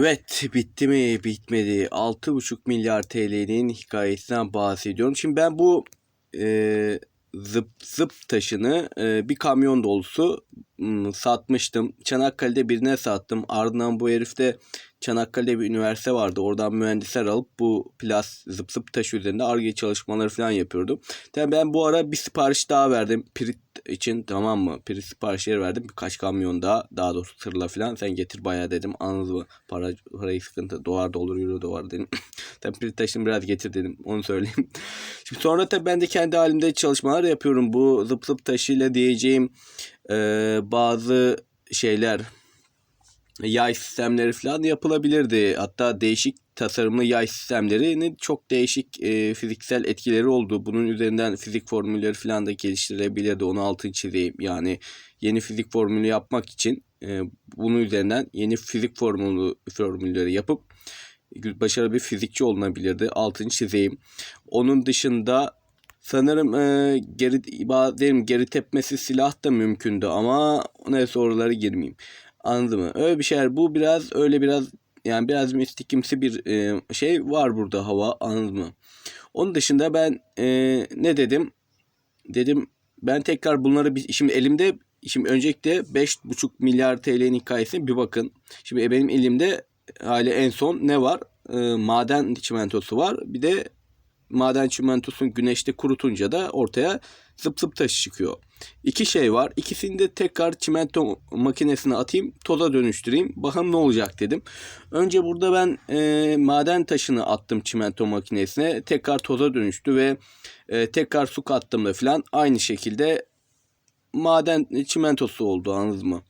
Evet bitti mi bitmedi 6,5 milyar TL'nin hikayesinden bahsediyorum. Şimdi ben bu e, zıp zıp taşını e, bir kamyon dolusu satmıştım. Çanakkale'de birine sattım. Ardından bu herifte Çanakkale'de bir üniversite vardı. Oradan mühendisler alıp bu plas zıp zıp taşı üzerinde ARGE çalışmaları falan yapıyordum. Tabii ben bu ara bir sipariş daha verdim. Pirit için tamam mı? Pirit siparişleri verdim. Birkaç kamyon daha daha doğrusu tırla falan. Sen getir bayağı dedim. Anladın mı? Para, parayı sıkıntı. Dolar da olur, euro da var dedim. tabii pirit taşını biraz getir dedim. Onu söyleyeyim. Şimdi sonra tabii ben de kendi halimde çalışmalar yapıyorum. Bu zıp zıp taşıyla diyeceğim e, bazı şeyler yay sistemleri falan yapılabilirdi. Hatta değişik tasarımlı yay sistemlerinin çok değişik e, fiziksel etkileri oldu. Bunun üzerinden fizik formülleri falan da geliştirilebilirdi. Onu altın çizeyim. Yani yeni fizik formülü yapmak için e, bunun üzerinden yeni fizik formülü formülleri yapıp başarılı bir fizikçi olunabilirdi. Altını çizeyim. Onun dışında sanırım e, geri derim geri tepmesi silah da mümkündü ama neyse oralara girmeyeyim. Anladın mı? Öyle bir şeyler. Bu biraz öyle biraz yani biraz mistikimsi bir e, şey var burada hava anladın mı? Onun dışında ben e, ne dedim? Dedim ben tekrar bunları bir, şimdi elimde şimdi öncelikle 5,5 milyar TL'nin hikayesine bir bakın. Şimdi benim elimde hali en son ne var? E, maden çimentosu var. Bir de maden çimentosunu güneşte kurutunca da ortaya zıp zıp taşı çıkıyor. İki şey var. İkisini de tekrar çimento makinesine atayım, toza dönüştüreyim. Bakalım ne olacak dedim. Önce burada ben e, maden taşını attım çimento makinesine. Tekrar toza dönüştü ve e, tekrar su kattığımda falan aynı şekilde maden çimentosu oldu anladınız mı?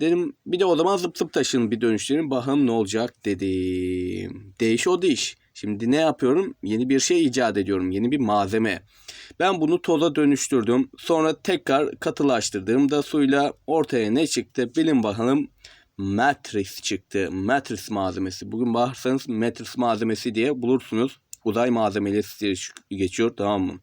Dedim bir de o zaman zıp zıp taşını bir dönüştüreyim. Bakalım ne olacak dedim. Değiş o değiş. Şimdi ne yapıyorum? Yeni bir şey icat ediyorum. Yeni bir malzeme. Ben bunu toza dönüştürdüm. Sonra tekrar katılaştırdığımda suyla ortaya ne çıktı? Bilin bakalım. Matris çıktı. Matris malzemesi. Bugün bakarsanız matris malzemesi diye bulursunuz. Uzay malzemeleri geçiyor tamam mı?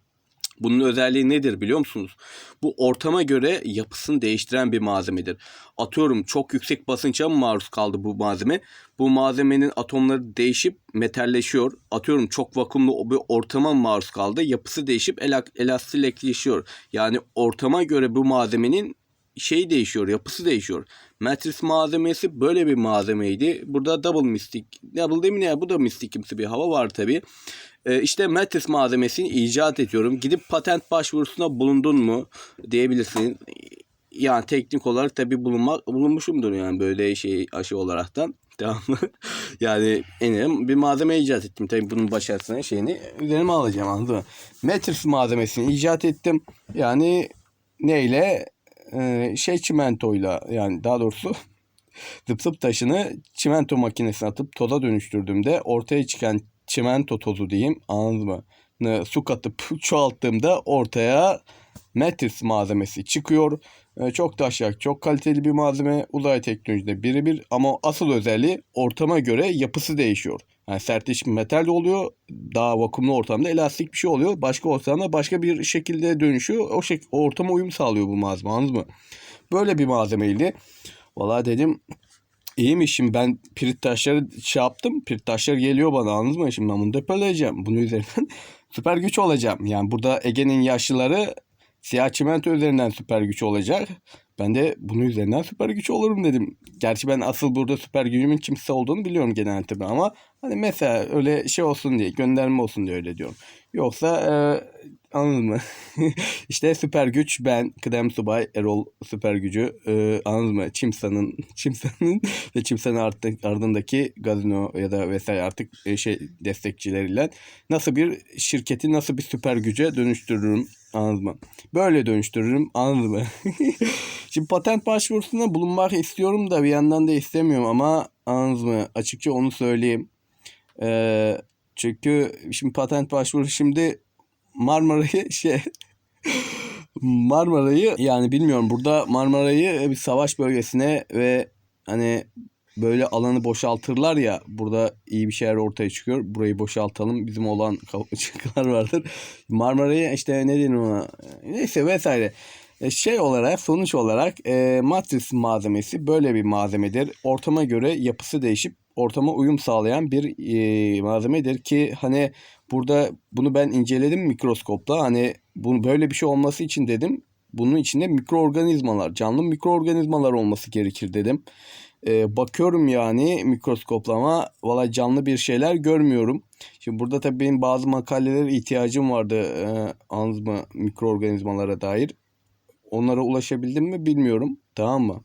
Bunun özelliği nedir biliyor musunuz? Bu ortama göre yapısını değiştiren bir malzemedir. Atıyorum çok yüksek basınça mı maruz kaldı bu malzeme? Bu malzemenin atomları değişip metalleşiyor. Atıyorum çok vakumlu bir ortama mı maruz kaldı? Yapısı değişip elastikleşiyor. Yani ortama göre bu malzemenin şey değişiyor, yapısı değişiyor. Matris malzemesi böyle bir malzemeydi. Burada double mistik, double demin ya bu da mistikimsi bir hava var tabi. Ee, işte Matris malzemesini icat ediyorum. Gidip patent başvurusuna bulundun mu diyebilirsin. Yani teknik olarak tabi bulunmak bulunmuşumdur yani böyle şey aşı olaraktan. Mı? yani en bir malzeme icat ettim. Tabii bunun başarısını şeyini üzerime alacağım anladın mı? Matris malzemesini icat ettim. Yani neyle? Ee, şey çimentoyla yani daha doğrusu zıp zıp taşını çimento makinesine atıp toza dönüştürdüğümde ortaya çıkan çimento tozu diyeyim anladın mı? Su katıp çoğalttığımda ortaya Matris malzemesi çıkıyor. Ee, çok taşak, çok kaliteli bir malzeme. Uzay teknolojide birebir ama asıl özelliği ortama göre yapısı değişiyor. Yani sertleşmiş metal de oluyor. Daha vakumlu ortamda elastik bir şey oluyor. Başka ortamda başka bir şekilde dönüşüyor. O, şek o ortama uyum sağlıyor bu malzeme anladınız mı? Böyle bir malzemeydi. Valla dedim iyiymiş şimdi ben pirit taşları şey yaptım. Pirit taşları geliyor bana anladınız mı? Şimdi ben bunu depoleyeceğim. Bunun üzerinden süper güç olacağım. Yani burada Ege'nin yaşlıları siyah çimento üzerinden süper güç olacak. Ben de bunun üzerinden süper güç olurum dedim. Gerçi ben asıl burada süper gücümün kimse olduğunu biliyorum genelde ben ama hani mesela öyle şey olsun diye gönderme olsun diye öyle diyorum. Yoksa e, anladın mı? işte süper güç ben Kıdem Subay Erol süper gücü e, anladın mı? Çimsa'nın Çimsa'nın ve Çimsa'nın artık ardındaki gazino ya da vesaire artık e, şey destekçileriyle nasıl bir şirketi nasıl bir süper güce dönüştürürüm Anladın mı? Böyle dönüştürürüm. Anladın mı? Şimdi patent başvurusunda bulunmak istiyorum da bir yandan da istemiyorum ama anladın mı? Açıkça onu söyleyeyim. Ee, çünkü şimdi patent başvurusu şimdi Marmara'yı şey Marmara'yı yani bilmiyorum burada Marmara'yı bir savaş bölgesine ve hani böyle alanı boşaltırlar ya burada iyi bir şeyler ortaya çıkıyor. Burayı boşaltalım. Bizim olan çıkılar vardır. Marmara'yı işte ne diyeyim ona neyse vesaire. E, şey olarak sonuç olarak e, matris malzemesi böyle bir malzemedir. Ortama göre yapısı değişip ortama uyum sağlayan bir e, malzemedir ki hani burada bunu ben inceledim mikroskopla. Hani bunu böyle bir şey olması için dedim. Bunun içinde mikroorganizmalar, canlı mikroorganizmalar olması gerekir dedim. E, bakıyorum yani mikroskoplama valla canlı bir şeyler görmüyorum. Şimdi burada tabii benim bazı makalelere ihtiyacım vardı e, anzma mikroorganizmalara dair. Onlara ulaşabildim mi bilmiyorum. Tamam mı?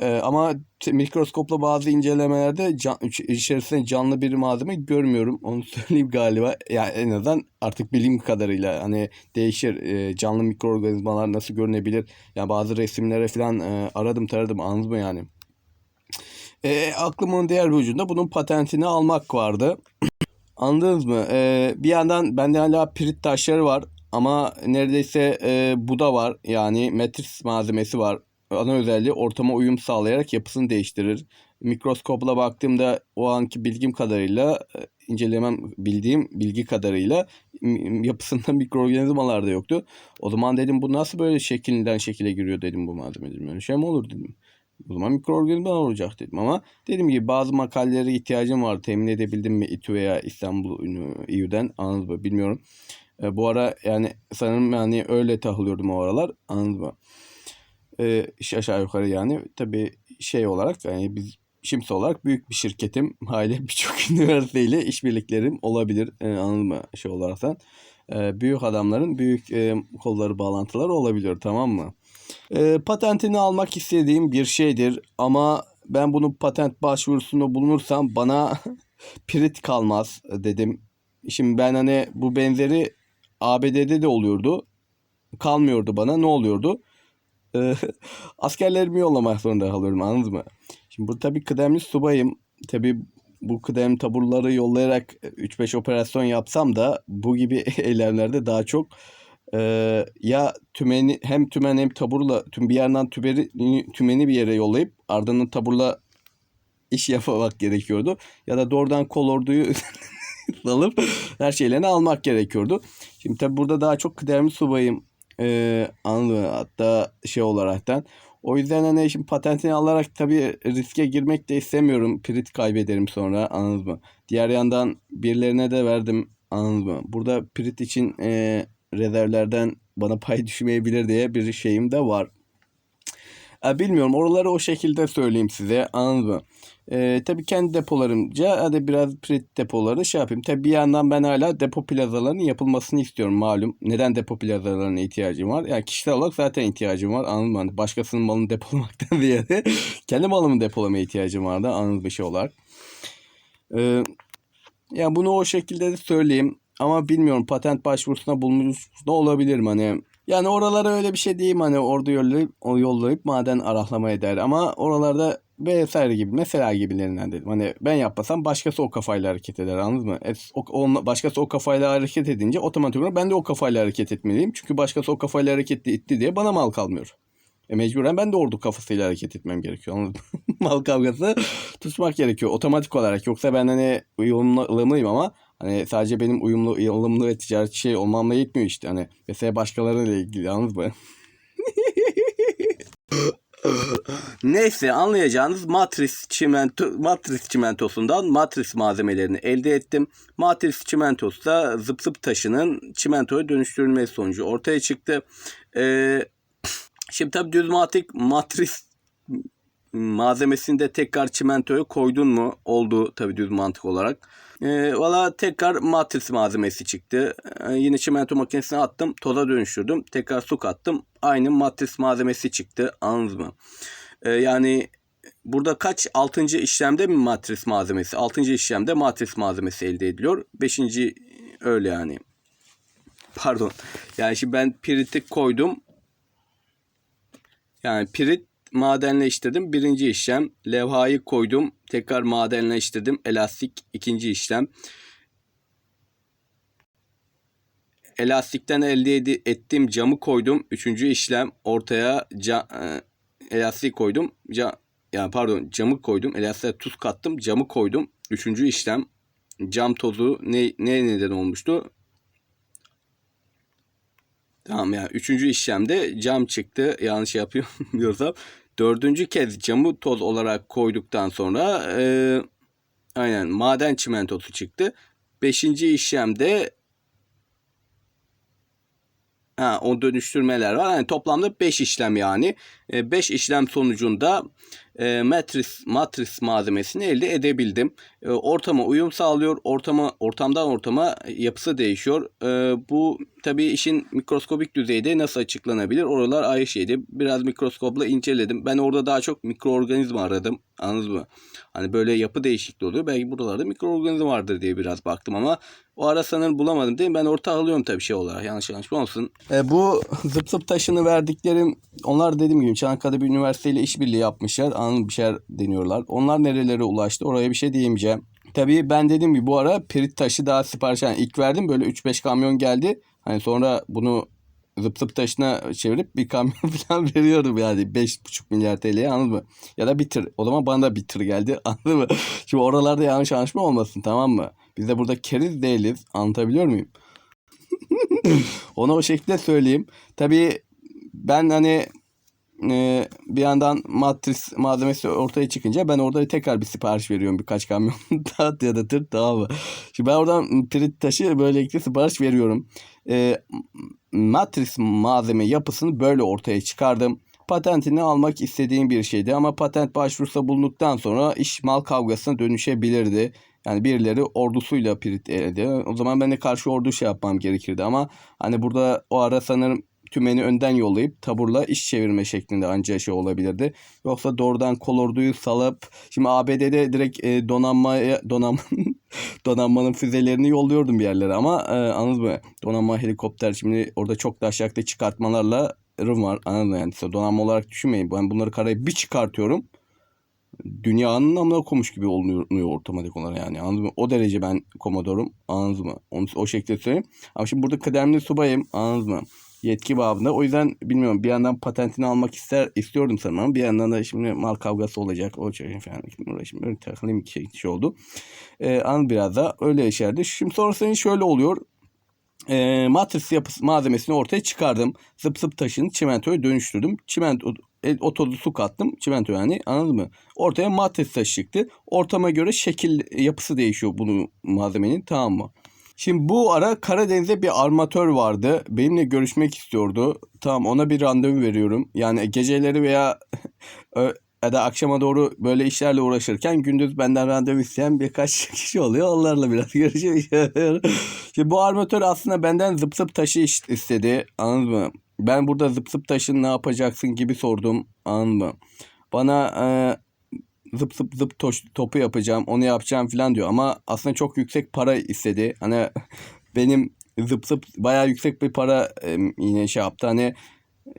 Ee, ama mikroskopla bazı incelemelerde can, iç- içerisinde canlı bir malzeme görmüyorum. Onu söyleyeyim galiba. Yani en azından artık bilim kadarıyla hani değişir. Ee, canlı mikroorganizmalar nasıl görünebilir? Yani bazı resimlere falan e, aradım taradım anladın mı yani? E, aklımın diğer bir ucunda bunun patentini almak vardı. Anladınız mı? Ee, bir yandan bende hala pirit taşları var ama neredeyse e, bu da var. Yani metris malzemesi var. Ana özelliği ortama uyum sağlayarak yapısını değiştirir. Mikroskopla baktığımda o anki bilgim kadarıyla e, incelemem bildiğim bilgi kadarıyla yapısında mikroorganizmalar da yoktu. O zaman dedim bu nasıl böyle şeklinden şekile giriyor dedim bu malzeme dedim. Öyle şey mi olur dedim. O zaman mikroorganizmalar olacak dedim ama dediğim gibi bazı makalelere ihtiyacım var. Temin edebildim mi İTÜ veya İstanbul İÜ'den anladınız mı bilmiyorum. E, bu ara yani sanırım yani öyle tahılıyordum o aralar anladınız mı? E, aşağı yukarı yani tabii şey olarak yani biz Şimsi olarak büyük bir şirketim. Haliyle birçok üniversiteyle işbirliklerim olabilir. E, anladın mı? Şey olaraktan. E, büyük adamların büyük e, kolları bağlantıları olabilir tamam mı? E, patentini almak istediğim bir şeydir ama ben bunun patent başvurusunda bulunursam bana pirit kalmaz dedim. Şimdi ben hani bu benzeri ABD'de de oluyordu. Kalmıyordu bana. Ne oluyordu? E, askerlerimi yollamak zorunda kalıyorum anladınız mı? Şimdi bu tabii kıdemli subayım. Tabii bu kıdem taburları yollayarak 3-5 operasyon yapsam da bu gibi eylemlerde daha çok e, ya tümeni hem tümen hem taburla tüm bir yerden tümeni, tümeni bir yere yollayıp ardından taburla iş yapmak gerekiyordu. Ya da doğrudan kol orduyu alıp her şeylerini almak gerekiyordu. Şimdi tabii burada daha çok kıdemli subayım e, anladın mı? Hatta şey olaraktan. O yüzden hani şimdi patentini alarak tabii riske girmek de istemiyorum. Prit kaybederim sonra anladın mı? Diğer yandan birilerine de verdim anladın mı? Burada prit için e, rezervlerden bana pay düşmeyebilir diye bir şeyim de var. E, bilmiyorum oraları o şekilde söyleyeyim size anladın mı? E, tabii kendi depolarımca hadi biraz prit depoları şey yapayım. Tabii bir yandan ben hala depo plazalarının yapılmasını istiyorum malum. Neden depo plazalarına ihtiyacım var? Yani kişisel olarak zaten ihtiyacım var anladın mı? Hani başkasının malını depolamaktan ziyade kendi malımı depolamaya ihtiyacım vardı anladın bir şey olarak. E, yani bunu o şekilde de söyleyeyim. Ama bilmiyorum patent başvurusuna bulmuş ne olabilir mi hani yani oralara öyle bir şey diyeyim hani orada yollayıp, yollayıp maden araklama eder. Ama oralarda vesaire gibi mesela gibilerinden dedim. Hani ben yapmasam başkası o kafayla hareket eder anladınız mı? Et, o, onunla- başkası o kafayla hareket edince otomatik olarak ben de o kafayla hareket etmeliyim. Çünkü başkası o kafayla hareket etti diye bana mal kalmıyor. E mecburen ben de ordu kafasıyla hareket etmem gerekiyor mal kavgası tutmak gerekiyor otomatik olarak. Yoksa ben hani ılımlıyım ama Hani sadece benim uyumlu, ılımlı ve ticaretçi şey olmamla yetmiyor işte. Hani mesela başkalarıyla ilgili anladınız mı? Neyse anlayacağınız matris çimento matris çimentosundan matris malzemelerini elde ettim. Matris çimentosu da zıp zıp taşının çimentoya dönüştürülmesi sonucu ortaya çıktı. Ee, şimdi tabii düzmatik matris malzemesini de tekrar çimentoya koydun mu? Oldu tabii düz mantık olarak. Ee, Valla tekrar matris malzemesi çıktı. Ee, yine çimento makinesine attım. Toza dönüştürdüm. Tekrar su kattım. Aynı matris malzemesi çıktı. Anladınız mı? Ee, yani burada kaç? 6. işlemde mi matris malzemesi? 6. işlemde matris malzemesi elde ediliyor. 5. öyle yani. Pardon. Yani şimdi ben piriti koydum. Yani pirit madenleştirdim. Birinci işlem. Levhayı koydum. Tekrar madenleştirdim. Elastik ikinci işlem. Elastikten elde ettiğim camı koydum. Üçüncü işlem. Ortaya ca, e, elastik koydum. Ca, yani pardon camı koydum. Elastiğe tuz kattım. Camı koydum. Üçüncü işlem. Cam tozu ne, ne neden olmuştu? Tamam yani üçüncü işlemde cam çıktı yanlış yapıyorsam. Dördüncü kez camı toz olarak koyduktan sonra e, aynen maden çimentosu çıktı. Beşinci işlemde Ha, o dönüştürmeler var. Yani toplamda 5 işlem yani. 5 işlem sonucunda e, matris matris malzemesini elde edebildim. E, ortama uyum sağlıyor. Ortama ortamdan ortama yapısı değişiyor. E, bu tabii işin mikroskobik düzeyde nasıl açıklanabilir? Oralar ayrı şeydi. Biraz mikroskopla inceledim. Ben orada daha çok mikroorganizma aradım. Anladınız mı? Hani böyle yapı değişikliği oluyor. Belki buralarda mikroorganizma vardır diye biraz baktım ama o ara sanırım bulamadım değil mi? Ben orta alıyorum tabii şey olarak. Yanlış yanlış olsun. E, bu zıp zıp taşını verdiklerim onlar dediğim gibi Çanakkale'de bir üniversiteyle işbirliği yapmışlar. Anın bir şeyler deniyorlar. Onlar nerelere ulaştı oraya bir şey diyemeyeceğim. Tabii ben dediğim gibi bu ara pirit taşı daha sipariş yani ilk verdim böyle 3-5 kamyon geldi. Hani sonra bunu zıp zıp taşına çevirip bir kamyon falan veriyorum yani 5,5 milyar TL'ye anladın mı? Ya da bir tır. O zaman bana da bir tır geldi anladın mı? Şimdi oralarda yanlış anlaşma olmasın tamam mı? Biz de burada keriz değiliz anlatabiliyor muyum? Ona o şekilde söyleyeyim. Tabii ben hani e, bir yandan matris malzemesi ortaya çıkınca ben orada tekrar bir sipariş veriyorum birkaç kamyon daha ya da tır tamam mı? Şimdi ben oradan pirit taşı böylelikle sipariş veriyorum. E, matris malzeme yapısını böyle ortaya çıkardım. Patentini almak istediğim bir şeydi ama patent başvurusu bulunduktan sonra iş mal kavgasına dönüşebilirdi. Yani birileri ordusuyla pirit elde. O zaman ben de karşı ordu şey yapmam gerekirdi ama hani burada o ara sanırım tümeni önden yollayıp taburla iş çevirme şeklinde ancak şey olabilirdi. Yoksa doğrudan kolorduyu salıp şimdi ABD'de direkt e, donanmaya donanma donanmanın füzelerini yolluyordum bir yerlere ama e, anladınız mı? Donanma helikopter şimdi orada çok da aşağıda çıkartmalarla ırım var. Anladın mı? Yani donanma olarak düşünmeyin. Ben bunları karaya bir çıkartıyorum. Dünyanın amına koymuş gibi oluyor otomatik olarak yani. Anladın mı? O derece ben komodorum. Anladınız mı? Onu o şekilde söyleyeyim. Ama şimdi burada kıdemli subayım. Anladınız mı? Yetki babında. O yüzden bilmiyorum bir yandan patentini almak ister istiyordum sanırım ama bir yandan da şimdi mal kavgası olacak. O şey falan. Şimdi uğraşım böyle takılayım şey, şey oldu. Ee, an biraz da öyle yaşardı. Şimdi sonrasında şöyle oluyor. E, matris yapısı malzemesini ortaya çıkardım. Zıp zıp taşını çimentoya dönüştürdüm. Çimento o tozu su kattım. Çimento yani anladın mı? Ortaya matris taşı çıktı. Ortama göre şekil yapısı değişiyor bunu malzemenin tamam mı? Şimdi bu ara Karadeniz'de bir armatör vardı. Benimle görüşmek istiyordu. Tamam ona bir randevu veriyorum. Yani geceleri veya ya da akşama doğru böyle işlerle uğraşırken gündüz benden randevu isteyen birkaç kişi oluyor. Onlarla biraz görüşüyorum. Şimdi bu armatör aslında benden zıp zıp taşı istedi. Anladın mı? Ben burada zıp zıp taşın ne yapacaksın gibi sordum. Anladın mı? Bana e, zıp zıp zıp toş, topu yapacağım onu yapacağım falan diyor. Ama aslında çok yüksek para istedi. Hani benim zıp zıp bayağı yüksek bir para e, yine şey yaptı. Hani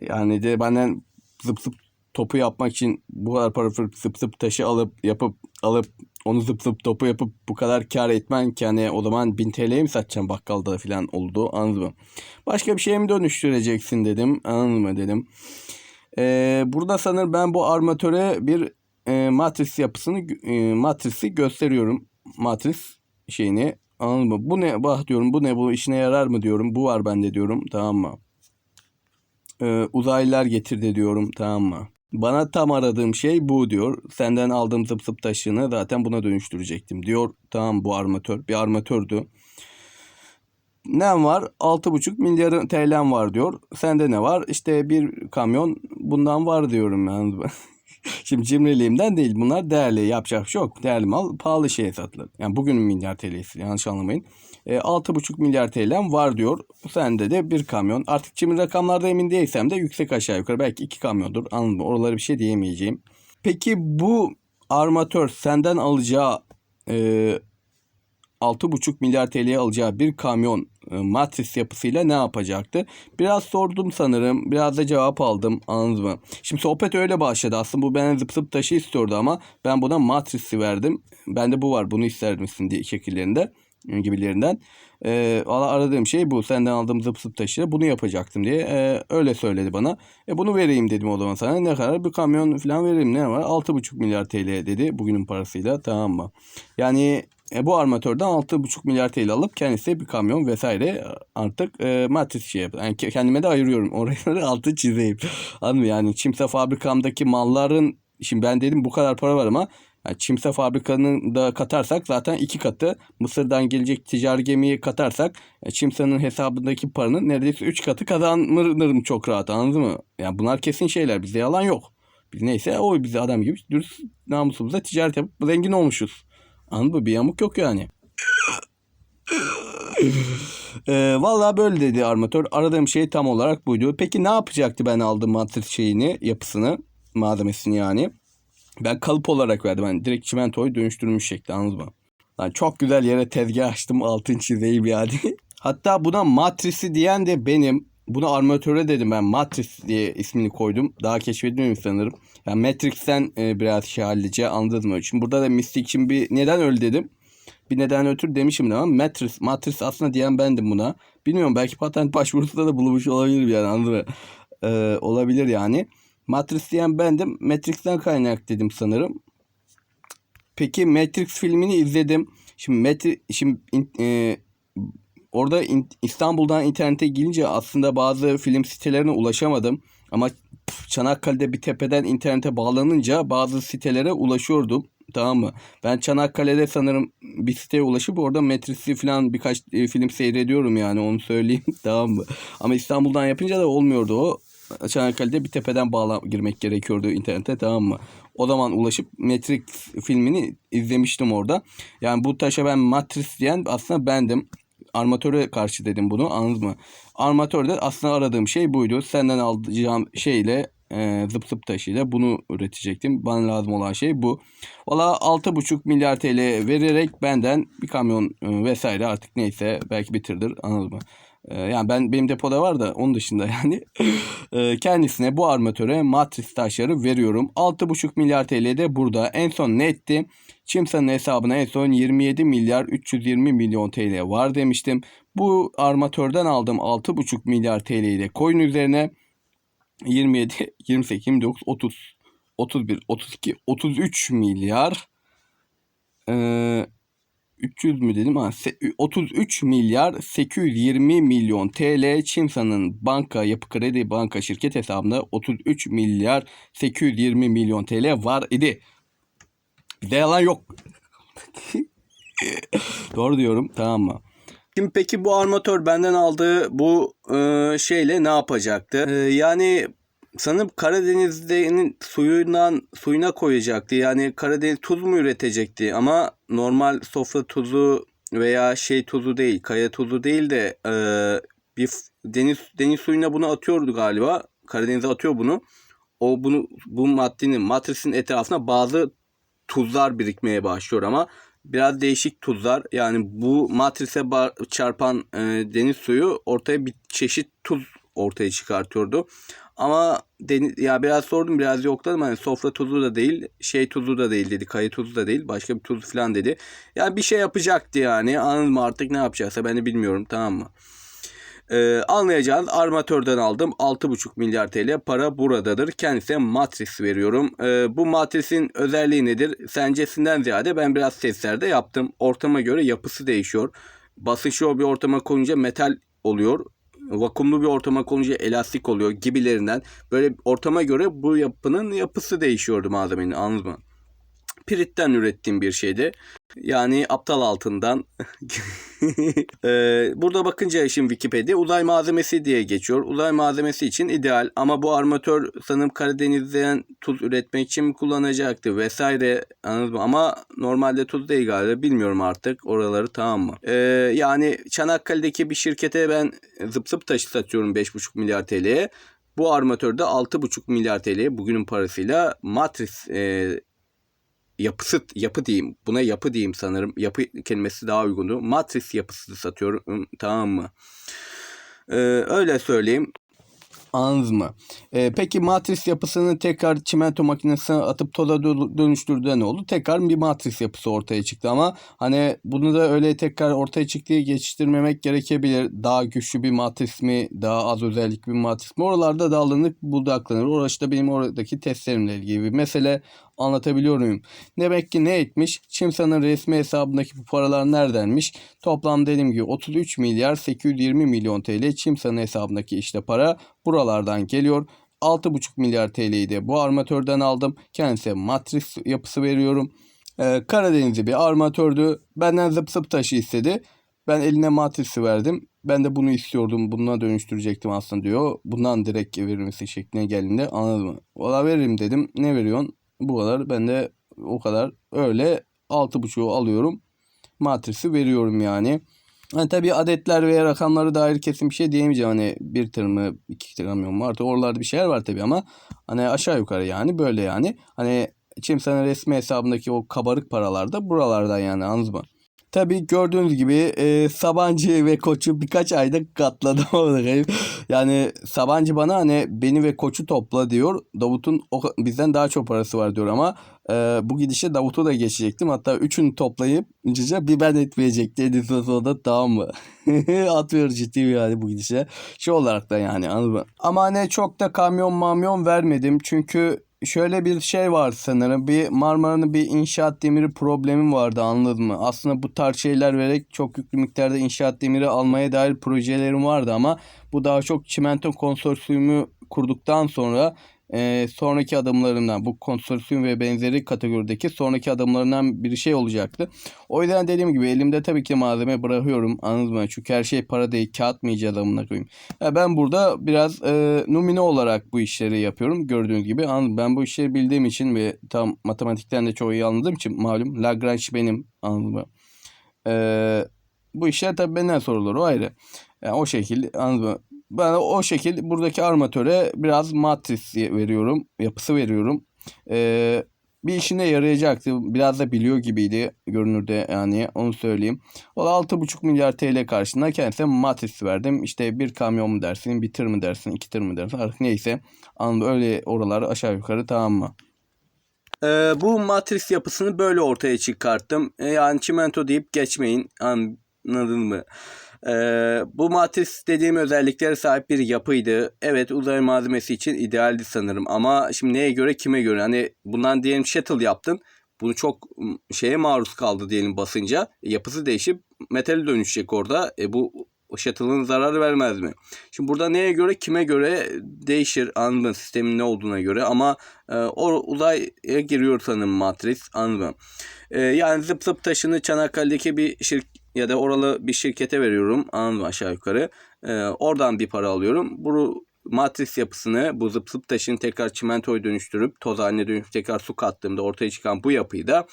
yani de benden zıp zıp topu yapmak için bu kadar para zıp zıp taşı alıp yapıp alıp onu zıp zıp topu yapıp bu kadar kar etmen ki hani o zaman 1000 TL'ye mi satacağım bakkalda falan oldu anladın mı? Başka bir şeye mi dönüştüreceksin dedim anladın mı dedim. Ee, burada sanırım ben bu armatöre bir e, matris yapısını e, matrisi gösteriyorum. Matris şeyini anladın mı? Bu ne? Bah diyorum bu ne bu işine yarar mı diyorum. Bu var bende diyorum tamam mı? Ee, uzaylılar getirdi diyorum tamam mı? Bana tam aradığım şey bu diyor. Senden aldığım zıp zıp taşını zaten buna dönüştürecektim diyor. Tamam bu armatör. Bir armatördü. Ne var? 6,5 milyar TL'm var diyor. Sende ne var? İşte bir kamyon bundan var diyorum yani. Şimdi cimriliğimden değil bunlar değerli yapacak bir şey yok. Değerli mal pahalı şeye satılır. Yani bugünün milyar TL'si yanlış anlamayın. E, 6,5 milyar TL'm var diyor. Sende de bir kamyon. Artık cimri rakamlarda emin değilsem de yüksek aşağı yukarı belki iki kamyondur. Anladın mı? Oralara bir şey diyemeyeceğim. Peki bu armatör senden alacağı e, 6,5 milyar TL'ye alacağı bir kamyon e, matris yapısıyla ne yapacaktı? Biraz sordum sanırım. Biraz da cevap aldım. Anladınız mı? Şimdi sohbet öyle başladı. Aslında bu bana zıp zıp taşı istiyordu ama ben buna matrisi verdim. Bende bu var. Bunu ister misin diye şekillerinde gibilerinden. E, aradığım şey bu. Senden aldığım zıp zıp taşı bunu yapacaktım diye e, öyle söyledi bana. E, bunu vereyim dedim o zaman sana. Ne kadar? Bir kamyon falan vereyim. Ne var? 6,5 milyar TL dedi bugünün parasıyla. Tamam mı? Yani e, bu armatörden 6,5 milyar TL alıp kendisi bir kamyon vesaire artık e, matris şey yapıyor. Yani ke- kendime de ayırıyorum. Oraya altı çizeyim. Anladın mı? Yani çimse fabrikamdaki malların şimdi ben dedim bu kadar para var ama yani çimse fabrikanın da katarsak zaten iki katı. Mısır'dan gelecek ticari gemiyi katarsak e, çimsenin hesabındaki paranın neredeyse üç katı kazanırım çok rahat anladın mı? Yani bunlar kesin şeyler. Bizde yalan yok. Biz neyse o bize adam gibi dürüst namusumuzla ticaret yapıp zengin olmuşuz. Anladın mı? Bir yamuk yok yani. Ee, vallahi böyle dedi armatör. Aradığım şey tam olarak buydu. Peki ne yapacaktı ben aldığım matris şeyini, yapısını, malzemesini yani? Ben kalıp olarak verdim. Yani direkt çimentoyu dönüştürmüş şekli anladın mı? Lan çok güzel yere tezgah açtım altın çizeyim yani. Hatta buna matrisi diyen de benim. Buna armatöre dedim ben. Matris diye ismini koydum. Daha keşfedilmemiş sanırım. Yani Matrix'ten e, biraz şey hallice anladınız mı? Şimdi burada da Mystic için bir neden öyle dedim. Bir neden ötürü demişim ama Matrix, Matrix aslında diyen bendim buna. Bilmiyorum belki patent başvurusunda da bulmuş olabilirim yani anladın mı? Ee, olabilir yani. Matrix diyen bendim. Matrix'ten kaynak dedim sanırım. Peki Matrix filmini izledim. Şimdi Matri şimdi e, orada in- İstanbul'dan internete girince aslında bazı film sitelerine ulaşamadım. Ama Çanakkale'de bir tepeden internete bağlanınca bazı sitelere ulaşıyordum. Tamam mı? Ben Çanakkale'de sanırım bir siteye ulaşıp orada Matrix'i falan birkaç e, film seyrediyorum yani onu söyleyeyim. tamam mı? Ama İstanbul'dan yapınca da olmuyordu o. Çanakkale'de bir tepeden bağla girmek gerekiyordu internete tamam mı? O zaman ulaşıp Matrix filmini izlemiştim orada. Yani bu taşa ben Matrix diyen aslında bendim. Armatöre karşı dedim bunu anladın mı? Armatörde aslında aradığım şey buydu. Senden alacağım şeyle e, zıp zıp taşıyla bunu üretecektim. Bana lazım olan şey bu. Valla 6,5 milyar TL vererek benden bir kamyon e, vesaire artık neyse belki bitirdir anladın mı? E, yani ben benim depoda var da onun dışında yani e, kendisine bu armatöre matris taşları veriyorum. 6,5 milyar TL de burada. En son ne etti? Çimsa'nın hesabına en son 27 milyar 320 milyon TL var demiştim. Bu armatörden aldığım 6,5 milyar TL'yi de koyun üzerine 27, 28, 29, 30, 31, 32, 33 milyar ee, 300 mü dedim ha se- 33 milyar 820 milyon TL Çimsa'nın banka yapı kredi banka şirket hesabında 33 milyar 820 milyon TL var idi. Bizde yalan yok. Doğru diyorum tamam mı? Şimdi peki bu armatör benden aldığı bu e, şeyle ne yapacaktı? E, yani sanırım Karadeniz'in suyundan suyuna koyacaktı. Yani Karadeniz tuz mu üretecekti ama normal sofra tuzu veya şey tuzu değil, kaya tuzu değil de e, bir deniz deniz suyuna bunu atıyordu galiba. Karadeniz'e atıyor bunu. O bunu bu maddenin matrisin etrafına bazı tuzlar birikmeye başlıyor ama biraz değişik tuzlar. Yani bu matrise çarpan e, deniz suyu ortaya bir çeşit tuz ortaya çıkartıyordu. Ama deniz, ya biraz sordum biraz yokladım. Hani sofra tuzu da değil, şey tuzu da değil dedi. Kayı tuzu da değil. Başka bir tuz falan dedi. Yani bir şey yapacaktı yani. Anladın mı artık ne yapacaksa ben de bilmiyorum tamam mı? Ee, anlayacağınız armatörden aldım 6,5 milyar TL para buradadır. Kendisine matris veriyorum. Ee, bu matrisin özelliği nedir? Sencesinden ziyade ben biraz testlerde yaptım. Ortama göre yapısı değişiyor. Basınçlı bir ortama koyunca metal oluyor. Vakumlu bir ortama konunca elastik oluyor gibilerinden. Böyle ortama göre bu yapının yapısı değişiyordu malzemenin anladın mı? Piritten ürettiğim bir şeydi. Yani aptal altından. Ee, burada bakınca şimdi Wikipedia uzay malzemesi diye geçiyor. Uzay malzemesi için ideal ama bu armatör sanırım Karadeniz'den tuz üretmek için mi kullanacaktı vesaire anladın mı? Ama normalde tuz değil galiba bilmiyorum artık oraları tamam mı? Ee, yani Çanakkale'deki bir şirkete ben zıp zıp taşı satıyorum 5,5 milyar TL'ye. Bu armatörde 6,5 milyar TL bugünün parasıyla matris e, yapısı yapı diyeyim. Buna yapı diyeyim sanırım. Yapı kelimesi daha uygundu. Matris yapısı satıyorum. Tamam mı? Ee, öyle söyleyeyim. Anladınız mı? Ee, peki matris yapısını tekrar çimento makinesine atıp toza dö- dönüştürdüğünde ne oldu? Tekrar bir matris yapısı ortaya çıktı ama hani bunu da öyle tekrar ortaya çıktı diye geçiştirmemek gerekebilir. Daha güçlü bir matris mi? Daha az özellikli bir matris mi? Oralarda dallanıp budaklanır. Orası da benim oradaki testlerimle ilgili bir mesele. Anlatabiliyor muyum? Demek ki ne etmiş? Çimsa'nın resmi hesabındaki bu paralar neredenmiş? Toplam dediğim gibi 33 milyar 820 milyon TL Çimsa'nın hesabındaki işte para buralardan geliyor. 6,5 milyar TL'yi de bu armatörden aldım. Kendisine matris yapısı veriyorum. Ee, Karadenizli bir armatördü. Benden zıp zıp taşı istedi. Ben eline matrisi verdim. Ben de bunu istiyordum. Bununla dönüştürecektim aslında diyor. Bundan direkt verilmesi şekline geldiğinde anladın mı? Valla veririm dedim. Ne veriyorsun? Bu kadar. Ben de o kadar. Öyle 6.5'u alıyorum. Matrisi veriyorum yani. Hani tabii adetler veya rakamları dair kesin bir şey diyemeyeceğim. Hani bir tır mı, iki tır mı var. Oralarda bir şeyler var tabii ama hani aşağı yukarı yani böyle yani. Hani Çimsa'nın resmi hesabındaki o kabarık paralar da buralardan yani anladınız mı? Tabii gördüğünüz gibi e, Sabancı ve Koç'u birkaç ayda katladım. yani Sabancı bana hani beni ve Koç'u topla diyor. Davut'un bizden daha çok parası var diyor ama e, bu gidişe Davut'u da geçecektim. Hatta üçünü toplayıp cıca bir ben etmeyecekti. Edison sonunda tamam mı? Atmıyor ciddi yani bu gidişe. Şey olarak da yani anladın mı? Ama hani çok da kamyon mamyon vermedim. Çünkü şöyle bir şey var sanırım. Bir Marmara'nın bir inşaat demiri problemi vardı anladın mı? Aslında bu tarz şeyler vererek çok yüklü miktarda inşaat demiri almaya dair projelerim vardı ama bu daha çok çimento konsorsiyumu kurduktan sonra e, sonraki adımlarımdan bu konsorsiyum ve benzeri kategorideki sonraki adımlarından bir şey olacaktı. O yüzden dediğim gibi elimde tabii ki malzeme bırakıyorum anladın mı? Çünkü her şey para değil kağıt mı iyice adamına koyayım. Ya ben burada biraz e, numune olarak bu işleri yapıyorum gördüğünüz gibi. Anladın? Ben bu işleri bildiğim için ve tam matematikten de çok iyi anladığım için malum Lagrange benim anladın mı? E, bu işler tabii benden sorulur o ayrı. Yani o şekilde anladın mı? Ben o şekilde buradaki armatöre biraz matris veriyorum. Yapısı veriyorum. Ee, bir işine yarayacaktı. Biraz da biliyor gibiydi görünürde yani onu söyleyeyim. O da 6,5 milyar TL karşılığında kendisine matris verdim. İşte bir kamyon mu dersin, bir tır mı dersin, iki tır mı dersin artık neyse. Anladın öyle oralar aşağı yukarı tamam mı? Ee, bu matris yapısını böyle ortaya çıkarttım. Ee, yani çimento deyip geçmeyin. Anladın mı? Ee, bu matris dediğim özelliklere sahip bir yapıydı. Evet uzay malzemesi için idealdi sanırım. Ama şimdi neye göre kime göre? Hani bundan diyelim shuttle yaptın. Bunu çok şeye maruz kaldı diyelim basınca. Yapısı değişip metale dönüşecek orada. E, bu shuttle'ın zarar vermez mi? Şimdi burada neye göre kime göre değişir anladın mı? Sistemin ne olduğuna göre ama e, o uzaya giriyor sanırım matris anladın mı? E, yani zıp zıp taşını Çanakkale'deki bir şirk ya da oralı bir şirkete veriyorum anladın aşağı yukarı. E, oradan bir para alıyorum. Bu matris yapısını bu zıp zıp taşını tekrar çimentoya dönüştürüp toz haline dönüştürüp tekrar su kattığımda ortaya çıkan bu yapıyı da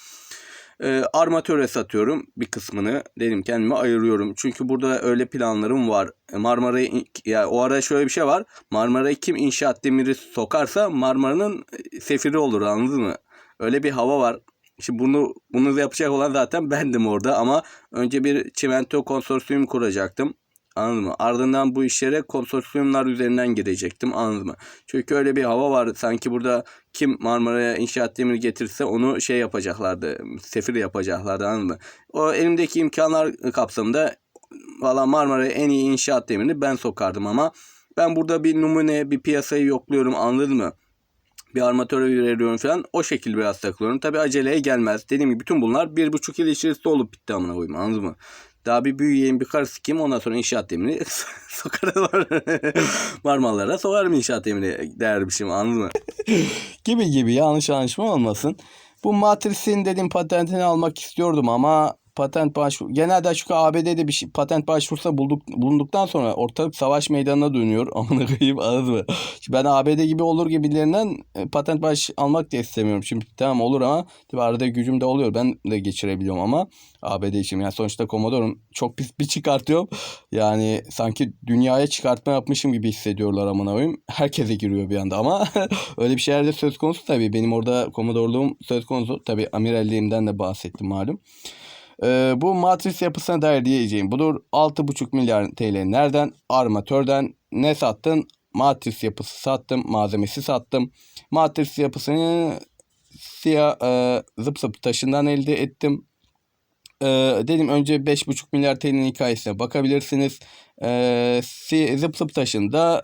e, armatöre satıyorum bir kısmını. Dedim kendime ayırıyorum. Çünkü burada öyle planlarım var. E, Marmara'yı ya o ara şöyle bir şey var. Marmara'yı kim inşaat demiri sokarsa Marmara'nın e, sefiri olur anladın mı? Öyle bir hava var. Şimdi bunu bunu yapacak olan zaten bendim orada ama önce bir çimento konsorsiyum kuracaktım. Anladın mı? Ardından bu işlere konsorsiyumlar üzerinden girecektim. Anladın mı? Çünkü öyle bir hava var. Sanki burada kim Marmara'ya inşaat demiri getirse onu şey yapacaklardı. Sefir yapacaklardı anladın mı? O elimdeki imkanlar kapsamında valla Marmara'ya en iyi inşaat demirini ben sokardım ama ben burada bir numune bir piyasayı yokluyorum anladın mı? Bir armatöre veriyorum falan. O şekilde biraz takılıyorum. Tabi aceleye gelmez. Dediğim gibi bütün bunlar bir buçuk yıl içerisinde olup bitti amına koyayım anladın mı? Daha bir büyüyeyim bir karı sikeyim ondan sonra inşaat temini sokarım. Marmarlara sokarım inşaat temini dermişim anladın mı? gibi gibi yanlış anlaşma olmasın. Bu matrisin dediğim patentini almak istiyordum ama patent başvuru genelde çünkü ABD'de bir şey, patent başvurusu bulduk, bulunduktan sonra ortalık savaş meydanına dönüyor. Amına koyayım anladın mı? Ben ABD gibi olur gibilerinden e, patent baş almak da istemiyorum. Şimdi tamam olur ama tabii arada gücüm de oluyor. Ben de geçirebiliyorum ama ABD için yani sonuçta Commodore'um çok pis bir çıkartıyorum. Yani sanki dünyaya çıkartma yapmışım gibi hissediyorlar amına koyayım. Herkese giriyor bir anda ama öyle bir şeyler de söz konusu tabii. Benim orada Commodore'luğum söz konusu. Tabii amiralliğimden de bahsettim malum. Ee, bu matris yapısına dair diyeceğim budur. 6,5 milyar TL nereden? Armatörden. Ne sattın? Matris yapısı sattım. Malzemesi sattım. Matris yapısını siyah e, zıp zıp taşından elde ettim. E, dedim önce 5,5 milyar TL'nin hikayesine bakabilirsiniz. E, zıp zıp taşında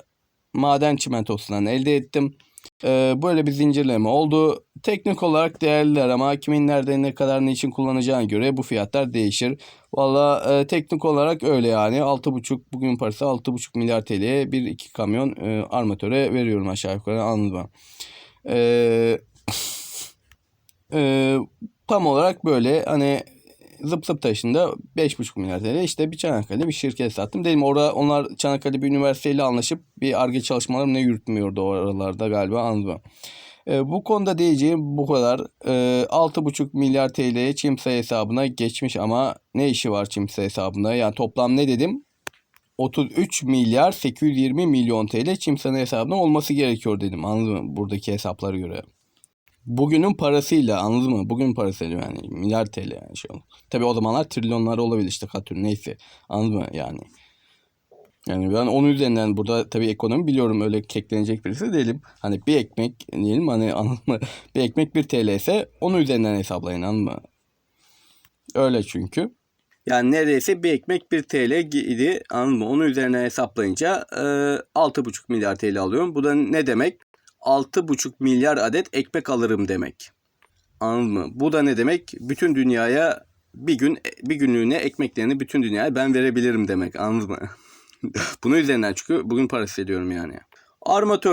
maden çimentosundan elde ettim. Ee, böyle bir zincirleme oldu. Teknik olarak değerliler ama kimin nerede ne kadar ne için kullanacağına göre bu fiyatlar değişir. Valla e, teknik olarak öyle yani 6,5 bugün parası 6,5 milyar TL'ye bir iki kamyon e, armatöre veriyorum aşağı yukarı anladın mı? Eee e, tam olarak böyle hani zıp zıp taşında 5,5 milyar TL işte bir Çanakkale bir şirket sattım. Dedim orada onlar Çanakkale bir üniversiteyle anlaşıp bir ARGE çalışmaları ne yürütmüyordu oralarda galiba anladım. E, bu konuda diyeceğim bu kadar. E, 6,5 milyar TL'ye Çimsa hesabına geçmiş ama ne işi var Çimsa hesabında? Yani toplam ne dedim? 33 milyar 820 milyon TL Çimsa'nın hesabına olması gerekiyor dedim. Anladın mı? Buradaki hesaplara göre. Bugünün parasıyla anladın mı? Bugün parasıyla yani milyar TL yani şey olur. Tabii o zamanlar trilyonlar olabilir işte katür neyse. Anladın mı yani? Yani ben onun üzerinden burada tabii ekonomi biliyorum öyle keklenecek birisi değilim. Hani bir ekmek diyelim hani anladın mı? Bir ekmek bir TL ise onun üzerinden hesaplayın anladın mı? Öyle çünkü. Yani neredeyse bir ekmek 1 TL idi. Anladın mı? Onun üzerine hesaplayınca e, 6,5 milyar TL alıyorum. Bu da ne demek? 6,5 milyar adet ekmek alırım demek. Anladın mı? Bu da ne demek? Bütün dünyaya bir gün bir günlüğüne ekmeklerini bütün dünyaya ben verebilirim demek. Anladın mı? Bunun üzerinden çünkü bugün parası ediyorum yani. Armatör